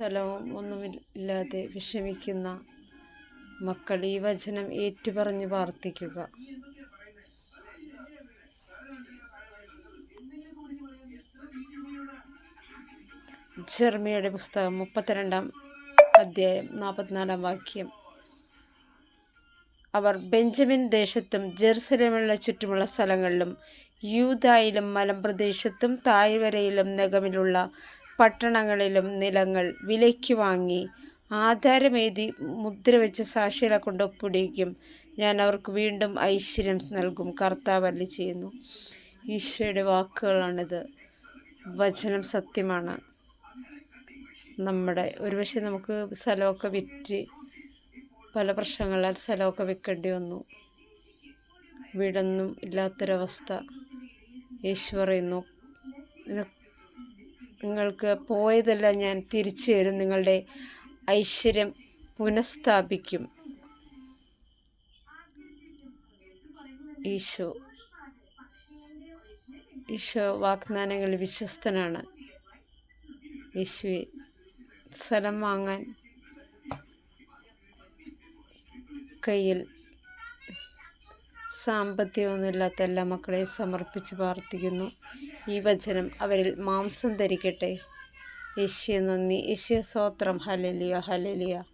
സ്ഥലവും ഒന്നുമില്ലാതെ വിഷമിക്കുന്ന മക്കൾ ഈ വചനം ഏറ്റുപറഞ്ഞ് പ്രാർത്ഥിക്കുക. ജർമ്മിയുടെ പുസ്തകം മുപ്പത്തിരണ്ടാം അധ്യായം നാൽപ്പത്തിനാലാം വാക്യം. അവർ ബെഞ്ചമിൻ ദേശത്തും ജെറുസലേമുള്ള ചുറ്റുമുള്ള സ്ഥലങ്ങളിലും യൂതായിലും മലമ്പ്രദേശത്തും താഴ്വരയിലും നഗമിലുള്ള പട്ടണങ്ങളിലും നിലങ്ങൾ വിലയ്ക്ക് വാങ്ങി ആധാരമേതി മുദ്രവെച്ച സാക്ഷികളെ കൊണ്ട് ഒപ്പിടിക്കും. ഞാൻ അവർക്ക് വീണ്ടും ഐശ്വര്യം നൽകും. കർത്താവ് അല്ലി ചെയ്യുന്നു. ഈശോയുടെ വാക്കുകളാണിത്. വചനം സത്യമാണ്. നമ്മുടെ ഒരുപക്ഷെ നമുക്ക് സ്ഥലമൊക്കെ വിറ്റ് പല പ്രശ്നങ്ങളാൽ സ്ഥലമൊക്കെ വിൽക്കേണ്ടി വന്നു. വീടൊന്നും ഇല്ലാത്തൊരവസ്ഥ. യേശു പറയുന്നു നിങ്ങൾക്ക് പോയതെല്ലാം ഞാൻ തിരിച്ചു തരും. നിങ്ങളുടെ ഐശ്വര്യം പുനഃസ്ഥാപിക്കും. ഈശോ ഈശോ വാഗ്ദാനങ്ങൾ വിശ്വസ്തനാണ്. യേശുവെ സ്ഥലം വാങ്ങാൻ കയ്യിൽ സാമ്പത്തികമൊന്നുമില്ലാത്ത എല്ലാ മക്കളെയും സമർപ്പിച്ച് പ്രാർത്ഥിക്കുന്നു. ഈ വചനം അവരിൽ മാംസം ധരിക്കട്ടെ. യേശുവെ നന്ദി. യേശുവെ സ്വോത്രം ഹലലിയ ഹലലിയ